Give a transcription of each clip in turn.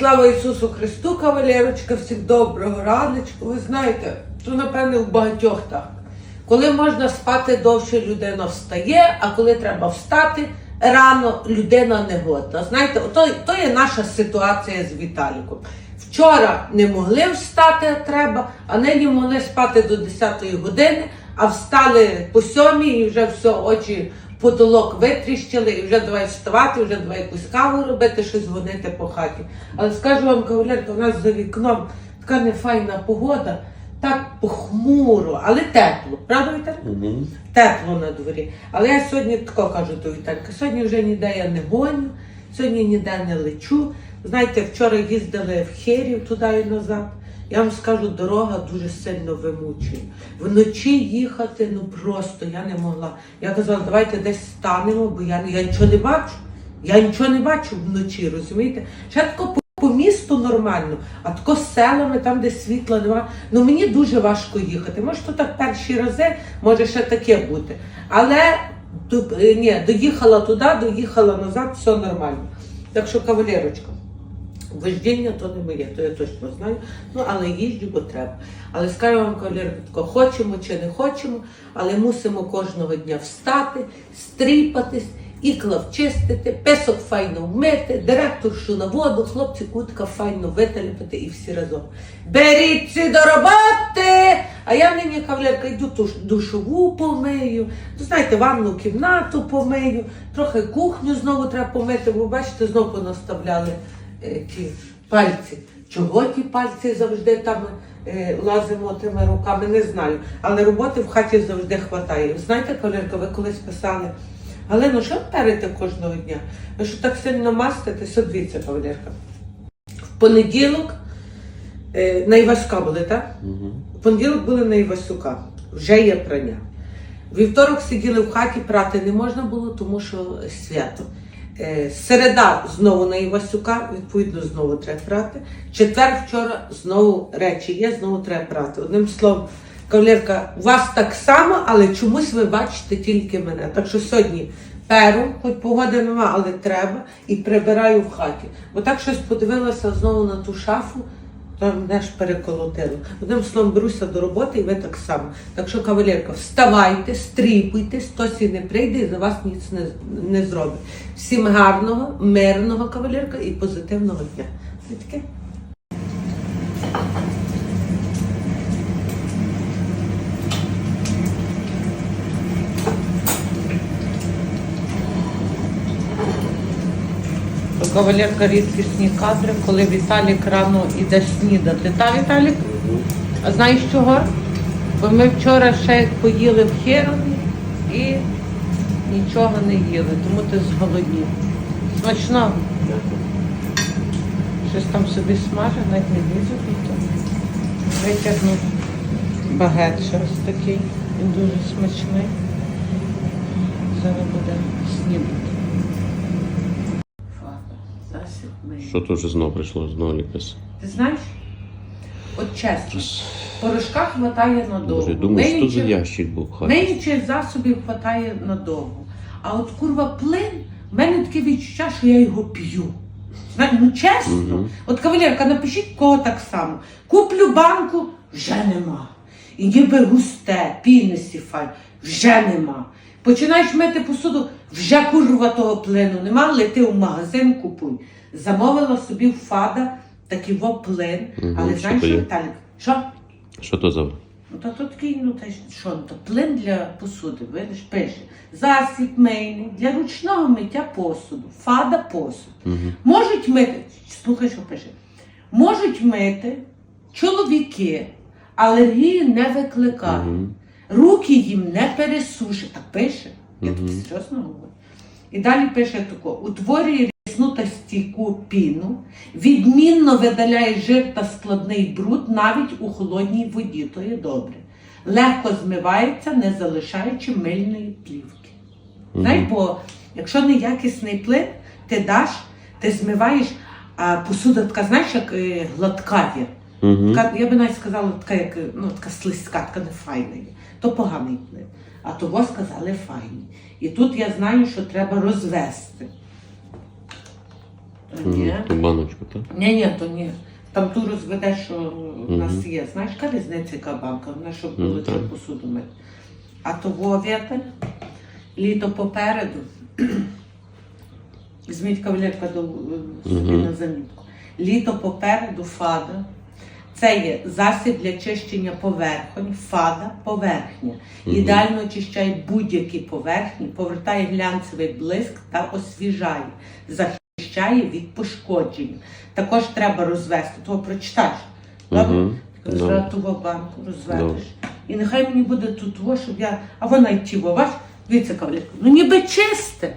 Слава Ісусу Христу, кавалерочка, всіх доброго раночку. Ви знаєте, то напевне в багатьох так. Коли можна спати довше, людина встає, а коли треба встати рано, людина не годна. Знаєте, то, то є наша ситуація з Віталіком. Вчора не могли встати, а треба, а нині могли спати до 10 години, а встали по сьомій і вже все, очі потолок витріщили, і вже давай вставати, вже давай якусь каву робити, щось гонити по хаті. Але скажу вам, кавалерка, у нас за вікном така нефайна погода, так похмуро, але тепло. Правда, Віталік? Угу. Тепло на дворі. Але я сьогодні тако кажу до Віталька, сьогодні вже ніде я не гоню, сьогодні ніде не лечу. Знаєте, вчора їздили в Херів туди і назад. Я вам скажу, дорога дуже сильно вимучує. Вночі їхати, ну просто я не могла. Я казала, давайте десь станемо, бо я, я нічого не бачу. Я нічого не бачу вночі, розумієте? Ще тако по, по місту нормально, а тако селами, там, де світла немає. Ну мені дуже важко їхати. Може, то так перші рази, може ще таке бути. Але е, ні, доїхала туди, доїхала назад, все нормально. Так що, кавалерочка, Вождіння то не моє, то я точно знаю. Ну, але їжджу, бо треба. Але скажу вам, кавалерка, хочемо чи не хочемо, але мусимо кожного дня встати, стріпатись, іклав чистити, песок файно вмити, директоршу на воду, хлопці кутка файно виталіпати і всі разом. Беріться до роботи! А я нині кавалерка йду туш- душову помию, ну, знаєте, ванну кімнату помию, трохи кухню знову треба помити, бо бачите, знову понаставляли е, ті пальці. Чого ті пальці завжди там е, лазимо тими руками, не знаю. Але роботи в хаті завжди хватає. Знаєте, Калерка, ви колись писали, Галино, що перете кожного дня? Ви що так сильно маститеся? Дивіться, кавалерка. В понеділок е, на були, так? Угу. В понеділок були на Івасюка. Вже є прання. Вівторок сиділи в хаті, прати не можна було, тому що свято. Е, Середа знову на Івасюка, відповідно, знову треба прати. Четвер вчора знову речі є, знову треба прати. Одним словом, кавалерка, у вас так само, але чомусь ви бачите тільки мене. Так що сьогодні перу, хоч погоди нема, але треба, і прибираю в хаті. Бо так щось подивилася знову на ту шафу. Там мене ж переколотило. Одним словом, беруся до роботи і ви так само. Так що, кавалерка, вставайте, стріпуйте, хтось і не прийде і за вас ніц не, не зробить. Всім гарного, мирного кавалерка і позитивного дня. Це таке. Кавалерка рідкісні кадри, коли Віталік рано йде снідати. Та Віталік? А знаєш чого? Бо ми вчора ще поїли в Херові і нічого не їли, тому ти зголоднів. Смачно. Щось там собі смажить, навіть не лізу то. Витягнув багет щось такий. Він дуже смачний. Зараз буде снідати. Засіб миє. Що то вже знову прийшло, знову якась. Ти знаєш? От чесно, порошка хватає надовго. Боже, я думаю, що то за ящик був хаті. Миючих засобів хватає надовго. А от курва плин, в мене таке відчуття, що я його п'ю. Знаєш, ну чесно. Мгм. От кавалерка, напишіть кого так само. Куплю банку, вже нема. І ніби густе, піни сіфаль, вже нема. Починаєш мити посуду, вже курва того плину нема, лети в магазин, купуй. Замовила собі в фада такий во плин. Мгм, Але що знаєш, то що, є? Віталік? Що? Що то за? Ну, та то такий, ну та й що, ну, то плин для посуди, видиш, пише. Засіб мийний для ручного миття посуду, фада посуд. Угу. Можуть мити, слухай, що пише. Можуть мити чоловіки, алергії не викликають. Угу. Руки їм не пересушить. Так пише. Я Мгм. тобі серйозно говорю. І далі пише тако: утворює стійку піну, відмінно видаляє жир та складний бруд навіть у холодній воді. То є добре. Легко змивається, не залишаючи мильної плівки. Знаєш, бо якщо неякісний плин, ти даш, ти змиваєш, а посуда така, знаєш, як е, гладка є. Угу. Така, я би навіть сказала, така, як, ну, така слизька, така не файна є. То поганий плин. А того сказали файні. І тут я знаю, що треба розвести. Ні. Баночку, так? Ні, ні, то ні. Там ту розведеш, що в нас є. Знаєш, яка різниця яка банка? Вона щоб Ну, було так. посуду мити. А того вітер, літо попереду. Візьміть кавалерка до собі Мгм. на замітку. Літо попереду фада. Це є засіб для чищення поверхонь, фада поверхня. Ідеально очищає будь-які поверхні, повертає глянцевий блиск та освіжає, захищає від пошкоджень. Також треба розвести, того прочитаєш. Мгм. Банку, розведеш. І нехай мені буде тут, во, щоб я. А вона й тіло, бач, дивіться, кавалерка, ну ніби чисте.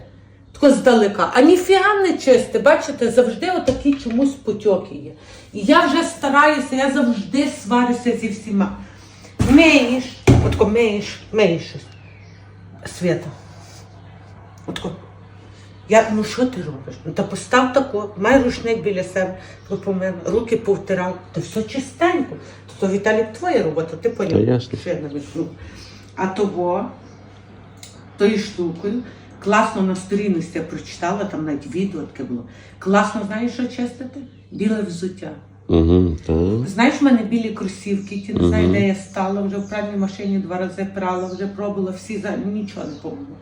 Тако здалека, а ніфіга не чисте. Бачите, завжди отакі чомусь потьоки є. І я вже стараюся, я завжди сварюся зі всіма. Миєш, отко миєш, миєш щось. Свята. Отко. Я, ну що ти робиш? Ну та постав тако, май рушник біля себе, помив, руки повтирав, та все чистенько. То, то Віталік, твоя робота, ти поняв, що я намікну. А того, тою штукою, класно на сторінності я прочитала, там навіть відео таке було. Класно, знаєш, що чистити? Біле взуття. Угу, так. Знаєш, в мене білі кросівки, ті не знаю, де я стала, вже в пральній машині два рази прала, вже пробувала всі за нічого не помогло.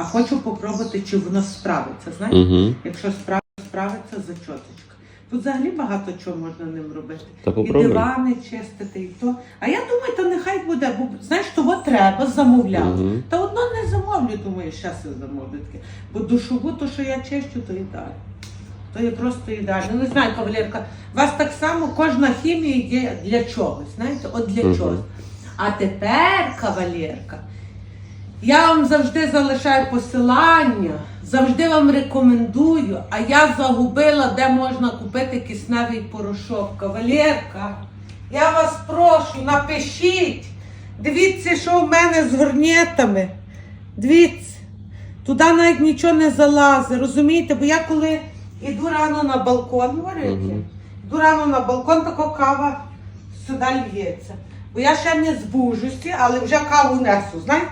А хочу попробувати, чи воно справиться. Знаєш, Угу. якщо справ- справиться, зачоточка. Тут взагалі багато чого можна ним робити. Та І дивани чистити, і то. А я думаю, то нехай буде, бо знаєш, того треба, замовляла. Мгм. Та одно не замовлю, думаю, щас я замовлю таке. Бо душову, то, що я чищу, то ідеально. То є просто ідеально. Ну, не знаю, кавалерка, у вас так само кожна хімія є для чогось, знаєте, от для Мгм. чогось. А тепер, кавалерка, я вам завжди залишаю посилання, завжди вам рекомендую, а я загубила, де можна купити кисневий порошок. Кавалерка, я вас прошу, напишіть. Дивіться, що в мене з горнєтами. Дивіться, туди навіть нічого не залазить, розумієте? Бо я коли йду рано на балкон, говорите, Мгм. йду рано на балкон, така кава сюди льється. Бо я ще не збужуся, але вже каву несу, знаєте?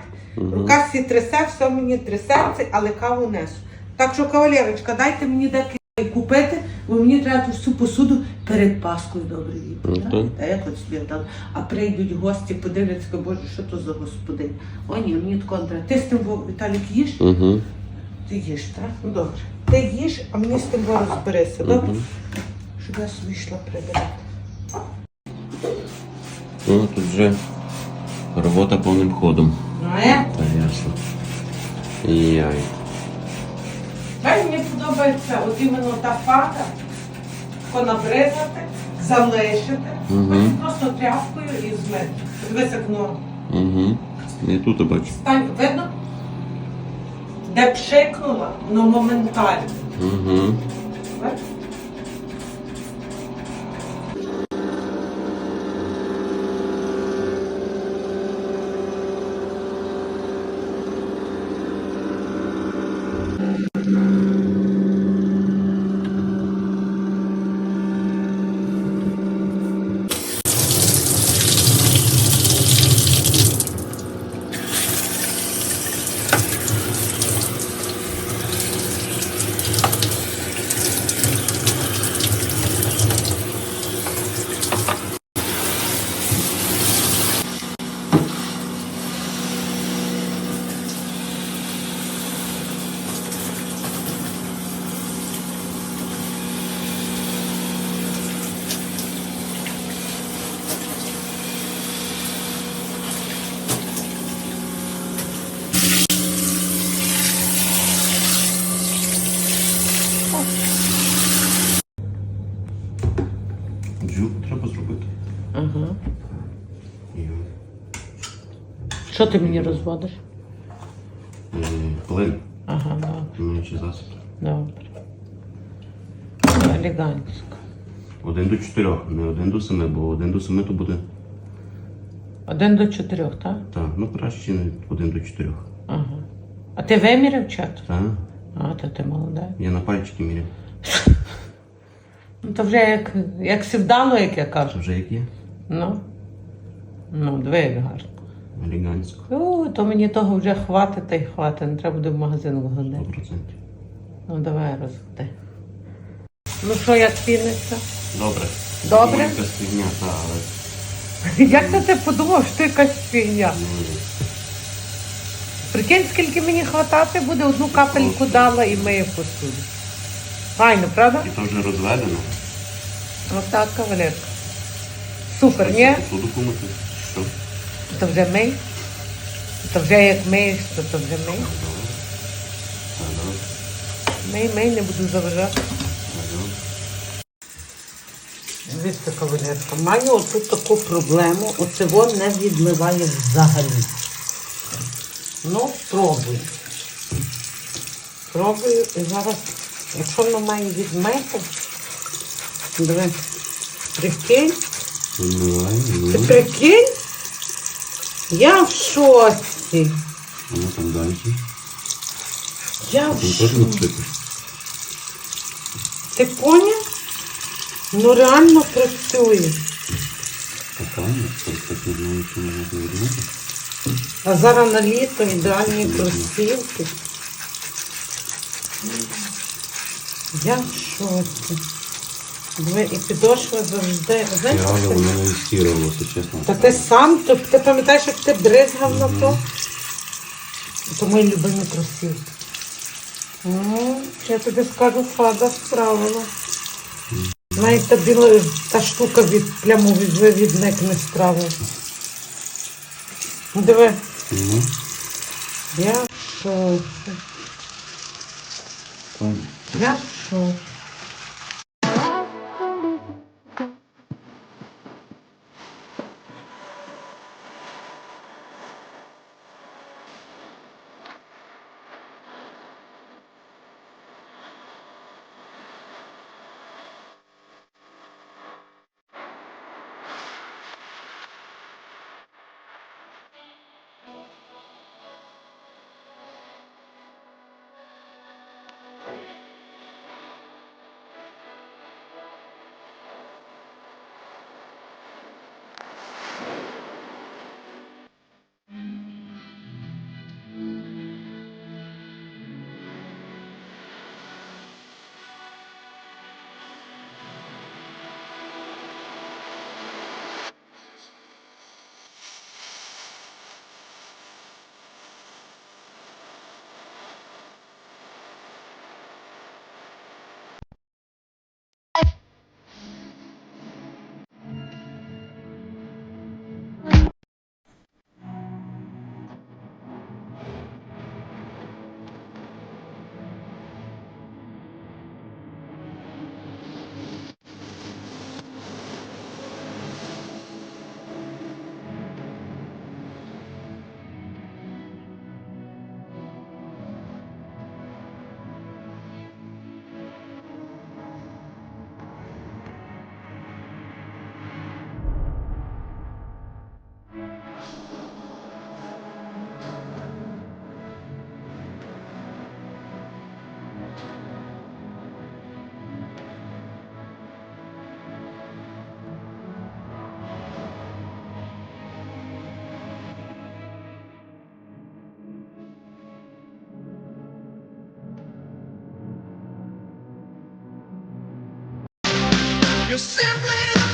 Рука всі трясе, все мені трясеться, але каву несу. Так що, кавалерочка, дайте мені деякі купити, бо мені треба ту всю посуду перед Паскою добре Ну, їсти. так. Та як от собі дала. А прийдуть гості, подивляться, боже, що то за господиня. О, ні, мені такого не треба. Ти з тим Віталік їш? Угу. Ти їш, так? Ну добре. Ти їш, а мені з тим розберися, добре? Щоб я собі йшла прибирати. Ну, тут вже робота повним ходом. Ну, е? Та ясно. Яй. Дай мені подобається от іменно та фата, понабризати, залишити, Мгм. просто тряпкою і змити. Дивись, як. Угу. І тут бачу. Стань, видно? Де пшикнула, ну моментально. Угу. Бачиш? Ага. І, Що ти мені розводиш? е, Клин. Ага, добре. Миючий засіб. Добре. Елегантсько. Один до чотирьох, не один до семи, бо один до семи то буде. Один до чотирьох, так? Так, ну краще не один до чотирьох. Ага. А ти виміряв чат? Так, А, то ти молодець. я на пальчики міряв. Ну то вже як, як сівдало, як я кажу. Вже як є? Ну. Ну, диви, як гарно. Елегантсько. О, то мені того вже хватить та й хватить. Не треба буде в магазин виходити. 100%. Ну давай розводи. Ну що, як піниться? Добре. Добре? Якась фігня, та, але Як це ти подумав, що ти якась фігня? ну, Прикинь, скільки мені хватати буде, одну капельку дала і миє посуду. Файно, правда? і то вже розведено. Отак, кавалерка. Супер, ні? Помити. Що? То вже мий. То вже як миєш, то, то вже добре. Мий, мий, не буду заважати. Дивіться, кавалерка, маю отут таку проблему, оцього не відмиває взагалі. Ну, пробую. Пробую і зараз, якщо воно має відмити, диви, прикинь, Ти ну. прикинь? Я в шоці. Воно там далі. Я в шоці. Ти поняв? Ну реально працює. Така, просто не знаю, що можна відмити. А зараз на літо ідеальні кросівки. Я в шоці. Диви, і підошва завжди. Знаєш, Реально, що це? воно не стірувалося, чесно. Та ти сам, то, ти пам'ятаєш, як ти бризгав на то? То мої любимі кросівки. Ну, я тобі скажу, фада справила. Навіть та біла та штука від плямовий вивідник не справив. Ну, Диви. Ну, Я в шоці. Я в шоці. You simply